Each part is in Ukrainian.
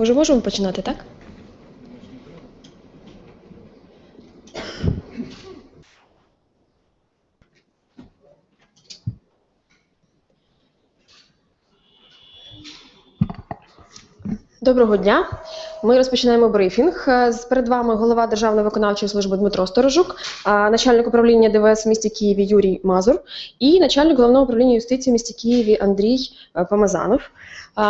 Уже можемо починати, так? Доброго дня. Ми розпочинаємо брифінг. Е, Перед вами голова Державної виконавчої служби Дмитро Сторожук, начальник управління ДВС в місті Києві Юрій Мазур і начальник головного управління юстиції в місті Києві Андрій е, Помазанов.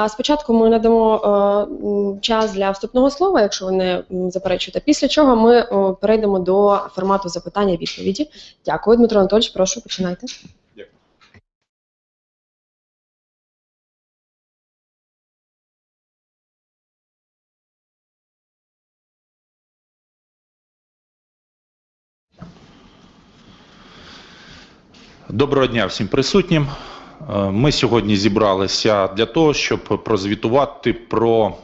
Спочатку ми надамо е, час для вступного слова, якщо ви не заперечуєте. Після чого ми перейдемо до формату запитання відповіді. Дякую, Дмитро Анатольович. Прошу починайте. Доброго дня всім присутнім. Е, Ми сьогодні зібралися для того, щоб прозвітувати про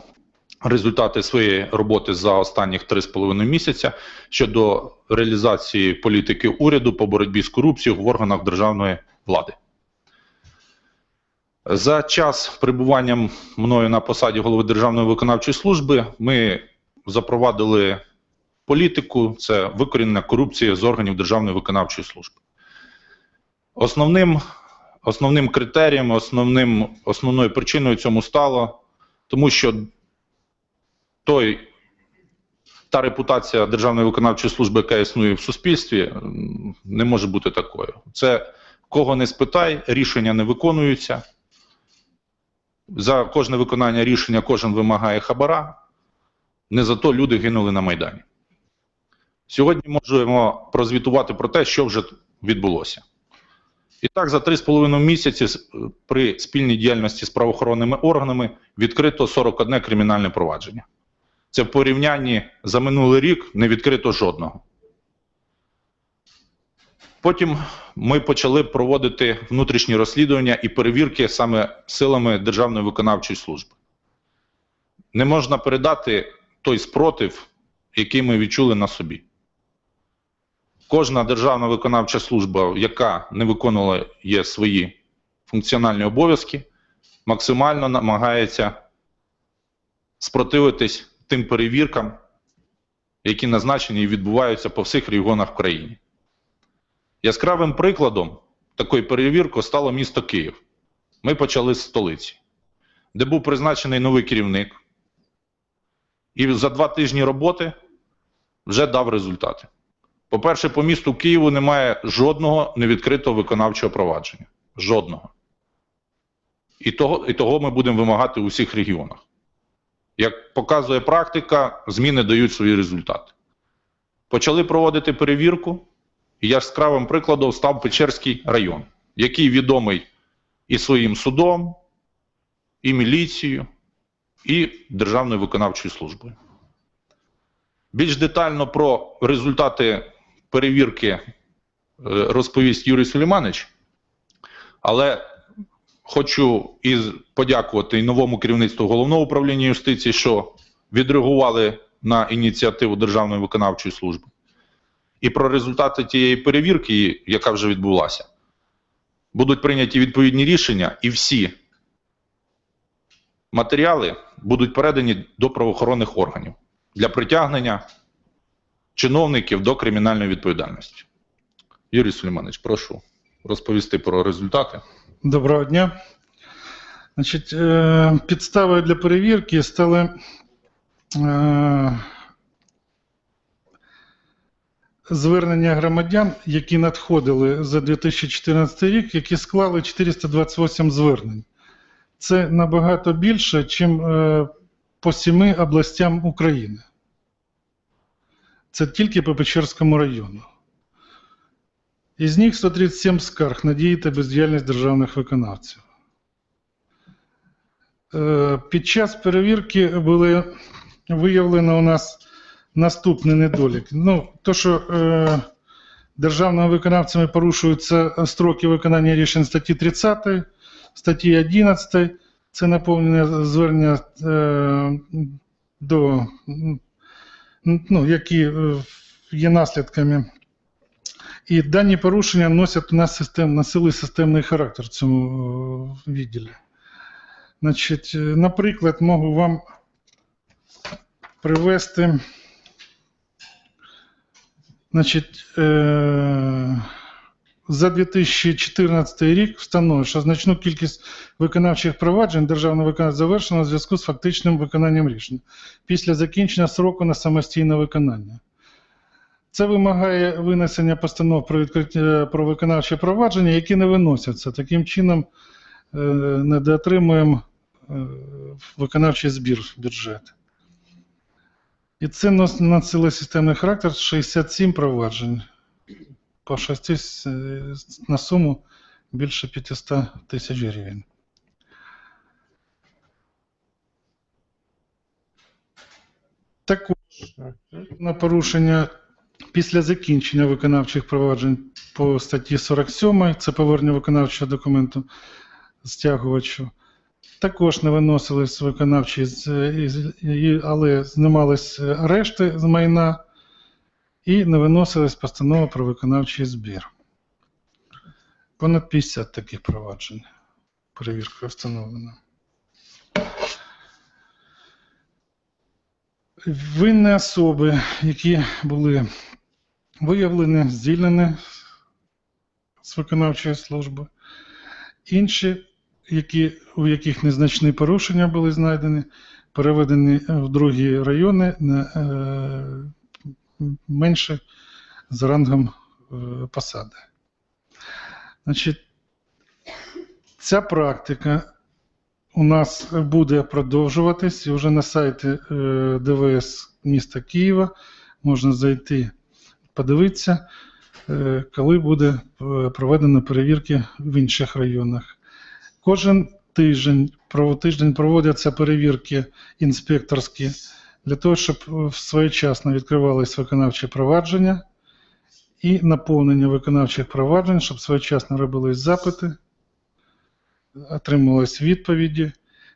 результати своєї роботи за останніх 3,5 місяця щодо реалізації політики уряду по боротьбі з корупцією в органах державної влади. За час перебування мною на посаді голови Державної виконавчої служби ми запровадили політику це викорінення корупції з органів Державної виконавчої служби. Основним, основним критерієм, основним, основною причиною цьому стало, тому що той, та репутація Державної виконавчої служби, яка існує в суспільстві, не може бути такою. Це кого не спитай, рішення не виконуються. За кожне виконання рішення кожен вимагає хабара. Не за то люди гинули на Майдані. Сьогодні можемо прозвітувати про те, що вже відбулося. І так, за 3,5 місяці при спільній діяльності з правоохоронними органами відкрито 41 кримінальне провадження. Це в порівнянні за минулий рік не відкрито жодного. Потім ми почали проводити внутрішні розслідування і перевірки саме силами Державної виконавчої служби. Не можна передати той спротив, який ми відчули на собі. Кожна державна виконавча служба, яка не виконувала є свої функціональні обов'язки, максимально намагається спротивитись тим перевіркам, які назначені і відбуваються по всіх регіонах в країні. Яскравим прикладом такої перевірки стало місто Київ. Ми почали з столиці, де був призначений новий керівник, і за два тижні роботи вже дав результати. По-перше, по місту Києву немає жодного невідкритого виконавчого провадження. Жодного. І того, і того ми будемо вимагати у всіх регіонах. Як показує практика, зміни дають свої результати. Почали проводити перевірку, і яскравим прикладом став Печерський район, який відомий і своїм судом, і міліцією, і Державною виконавчою службою. Більш детально про результати перевірки е, розповість Юрій Сулейманович, але хочу і подякувати і новому керівництву головного управління юстиції, що відреагували на ініціативу Державної виконавчої служби. І про результати тієї перевірки, яка вже відбулася, будуть прийняті відповідні рішення, і всі матеріали будуть передані до правоохоронних органів для притягнення чиновників до кримінальної відповідальності. Юрій Сулейманович, прошу розповісти про результати. Доброго дня. Значить, е, підставою для перевірки стали е, звернення громадян, які надходили за 2014 рік, які склали 428 звернень. Це набагато більше, ніж по семи областям України. Це тільки по Печерському району. Із них 137 скарг на дії та бездіяльність державних виконавців. Е, Під час перевірки були виявлено у нас наступний недолік. Ну, то, що е, державними виконавцями порушуються строки виконання рішень статті 30, статті 11, це наповнення звернення е, до, ну, які е, є наслідками і дані порушення носять у нас систем, носили системний характер в цьому е, відділі. Значить, е, наприклад, можу вам привести. Значить, е- за 2014 рік встановлено, що значну кількість виконавчих проваджень державного виконавця завершено в зв'язку з фактичним виконанням рішення після закінчення сроку на самостійне виконання. Це вимагає винесення постанов про відкриття про виконавче провадження, які не виносяться. Таким чином е, не доотримуємо е, виконавчий збір в бюджет. І це нос- носило системний характер 67 проваджень по 6 е, на суму більше 500 тисяч гривень. Також на порушення після закінчення виконавчих проваджень по статті 47, це повернення виконавчого документу стягувачу, також не виносились виконавчі, але знімались арешти з майна і не виносилась постанова про виконавчий збір. Понад 50 таких проваджень. Перевірка встановлена. Винні особи, які були виявлені, звільнені з виконавчої служби. Інші, які, у яких незначні порушення були знайдені, переведені в другі райони на е, менше за рангом е, посади. Значить, ця практика у нас буде продовжуватись і вже на сайті е, ДВС міста Києва можна зайти, подивитися, е, коли буде проведено перевірки в інших районах. Кожен тиждень, тиждень проводяться перевірки інспекторські для того, щоб е, своєчасно відкривались виконавчі провадження і наповнення виконавчих проваджень, щоб своєчасно робились запити, отримувались відповіді,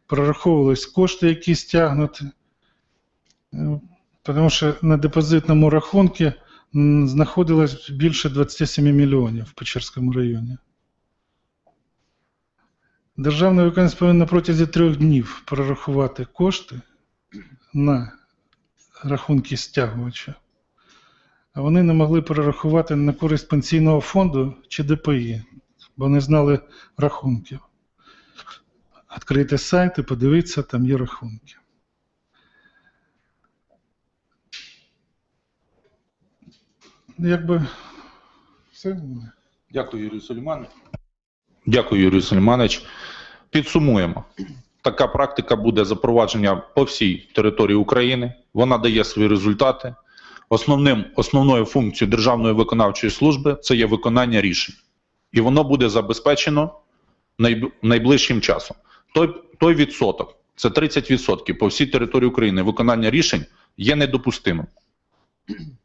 прораховувались кошти, які стягнуті. Е, Тому що на депозитному рахунку знаходилось більше 27 мільйонів в Печерському районі. Державний виконавець повинен протязі трьох днів прорахувати кошти на рахунки стягувача, вони не могли перерахувати на користь пенсійного фонду чи ДПІ, бо не знали рахунків. Відкрийте сайт і подивіться, там є рахунки. Якби все. Дякую, Юрій Сульманович. Дякую, Юрій Сульманович. Підсумуємо. Така практика буде запровадження по всій території України. Вона дає свої результати. Основним, основною функцією Державної виконавчої служби це є виконання рішень. І воно буде забезпечено найближчим часом. Той, той відсоток, це 30% по всій території України виконання рішень є недопустимим.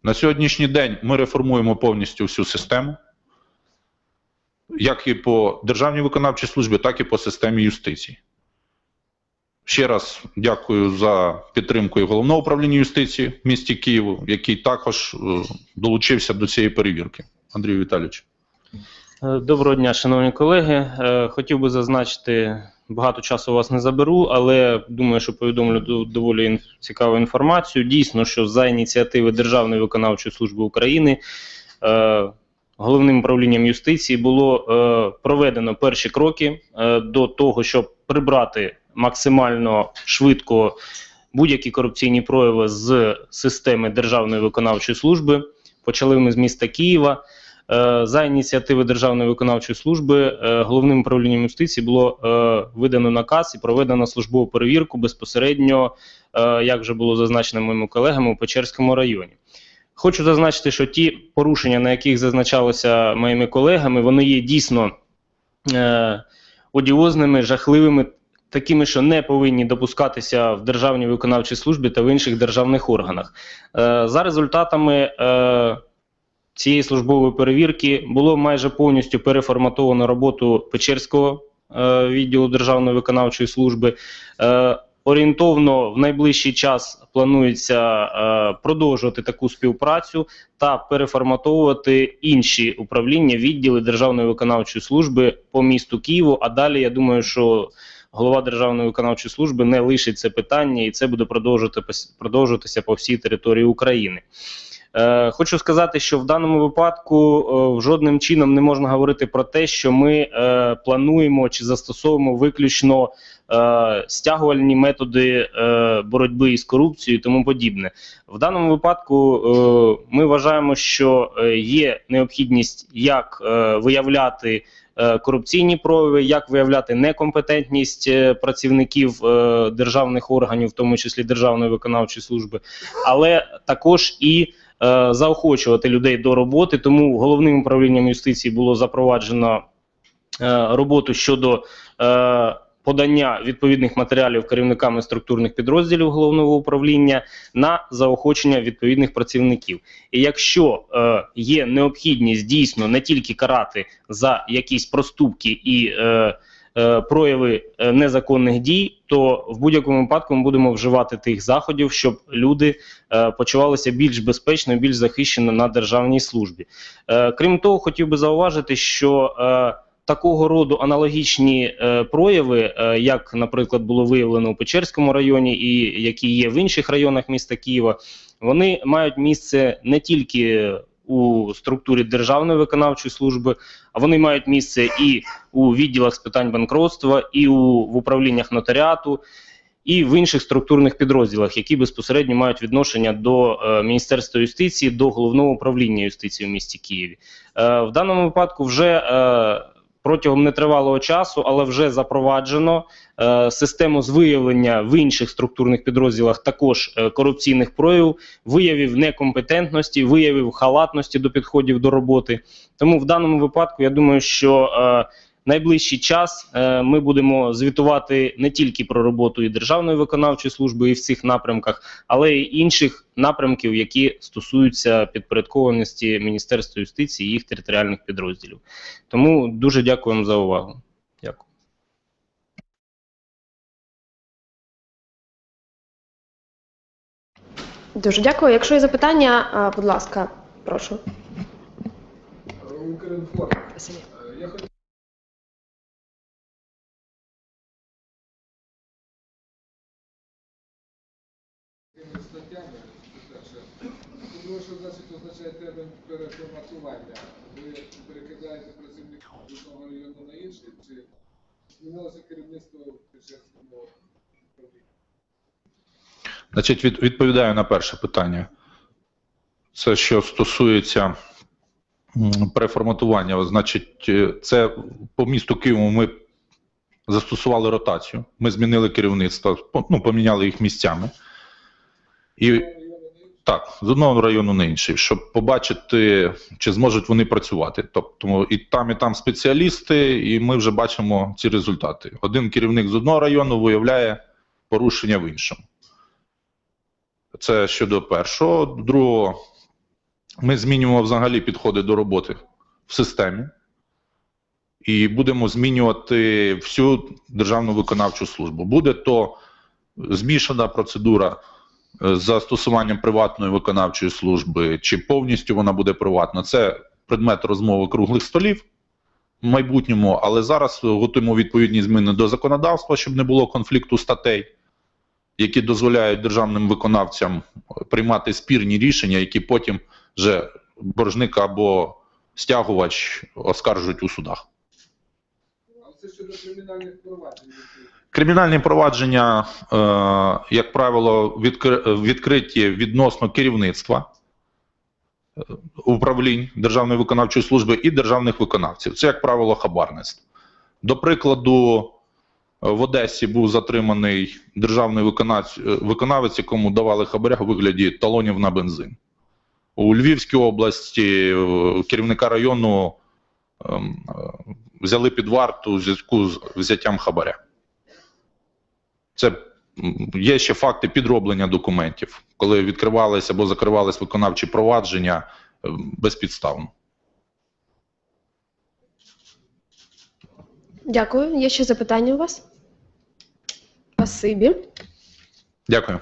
На сьогоднішній день ми реформуємо повністю всю систему як і по Державній виконавчій службі, так і по системі юстиції. Ще раз дякую за підтримку головного управління юстиції в місті Києву, який також е, долучився до цієї перевірки. Андрій Віталійович. Е, Доброго дня, шановні колеги. Е, Хотів би зазначити, багато часу у вас не заберу, але думаю, що повідомлю доволі цікаву інформацію. Дійсно, що за ініціативи Державної виконавчої служби України головним управлінням юстиції було проведено перші кроки до того, щоб прибрати максимально швидко будь-які корупційні прояви з системи Державної виконавчої служби. Почали ми з міста Києва. Е, За ініціативи Державної виконавчої служби е, головним управлінням юстиції було е, видано наказ і проведено службову перевірку безпосередньо, як вже було зазначено моїми колегами у Печерському районі. Хочу зазначити, що ті порушення, на яких зазначалося моїми колегами, вони є дійсно одіозними, жахливими, такими, що не повинні допускатися в Державній виконавчій службі та в інших державних органах. Е, За результатами е, цієї службової перевірки було майже повністю переформатовано роботу Печерського е, відділу Державної виконавчої служби. Орієнтовно в найближчий час планується продовжувати таку співпрацю та переформатовувати інші управління, відділи Державної виконавчої служби по місту Києву. А далі я думаю, що голова Державної виконавчої служби не лишить це питання, і це буде продовжувати продовжуватися по всій території України. Е, Хочу сказати, що в даному випадку е, жодним чином не можна говорити про те, що ми е, плануємо чи застосовуємо виключно стягувальні методи боротьби із корупцією і тому подібне. В даному випадку ми вважаємо, що є необхідність як виявляти корупційні прояви, як виявляти некомпетентність працівників державних органів, в тому числі Державної виконавчої служби, але також і заохочувати людей до роботи. Тому головним управлінням юстиції було запроваджено е, роботу щодо е, подання відповідних матеріалів керівниками структурних підрозділів головного управління на заохочення відповідних працівників. І якщо е, є необхідність дійсно не тільки карати за якісь проступки і е, е, прояви е, незаконних дій, то в будь-якому випадку ми будемо вживати тих заходів, щоб люди е, почувалися більш безпечно, більш захищено на державній службі. Е, крім того, хотів би зауважити, що е, такого роду аналогічні е, прояви, е, як, наприклад, було виявлено у Печерському районі, і які є в інших районах міста Києва, вони мають місце не тільки у структурі Державної виконавчої служби, а вони мають місце і у відділах з питань банкротства, і у, в управліннях нотаріату, і в інших структурних підрозділах, які безпосередньо мають відношення до е, Міністерства юстиції, до головного управління юстиції в місті Києві. Е, в даному випадку вже е, протягом нетривалого часу, але вже запроваджено е, систему з виявлення в інших структурних підрозділах також е, корупційних проявів, виявів некомпетентності, виявів халатності до підходів до роботи. Тому в даному випадку я думаю, що е, найближчий час е, ми будемо звітувати не тільки про роботу і Державної виконавчої служби і в цих напрямках, але й інших напрямків, які стосуються підпорядкованості Міністерства юстиції і їх територіальних підрозділів. Тому дуже дякуємо за увагу. Дякую. Дуже дякую. Якщо є запитання, будь ласка, прошу. Укрінформ. Е, Я хотів цими статтями, по-перше, тому що означає термін переформатування. Ви перекидаєте працівників з одного району на інший, чи змінилося керівництво в Печерському управлінні? Значить, від, відповідаю на перше питання. Це що стосується переформатування. Значить, е, це по місту Києву ми застосували ротацію. Ми змінили керівництво, ну, поміняли їх місцями. І? Так, з одного району на інший, щоб побачити, чи зможуть вони працювати. Тобто і там, і там спеціалісти, і ми вже бачимо ці результати. Один керівник з одного району виявляє порушення в іншому. Це щодо першого. Другого, ми змінюємо взагалі підходи до роботи в системі. І будемо змінювати всю державну виконавчу службу. Буде то змішана процедура застосуванням приватної виконавчої служби, чи повністю вона буде приватна. Це предмет розмови круглих столів в майбутньому, але зараз готуємо відповідні зміни до законодавства, щоб не було конфлікту статей, які дозволяють державним виконавцям приймати спірні рішення, які потім вже боржник або стягувач оскаржують у судах. Це щодо кримінальних проваджень. Кримінальні провадження, е, як правило, відкриті відносно керівництва е, управлінь Державної виконавчої служби і державних виконавців. Це, як правило, хабарництво. До прикладу, е, в Одесі був затриманий державний виконавець, якому давали хабаря у вигляді талонів на бензин. У Львівській області керівника району взяли під варту у зв'язку з взяттям хабаря. Це є ще факти підроблення документів, коли відкривалися або закривались виконавчі провадження е, безпідставно. Дякую. Є ще запитання у вас? Спасибі. Дякую.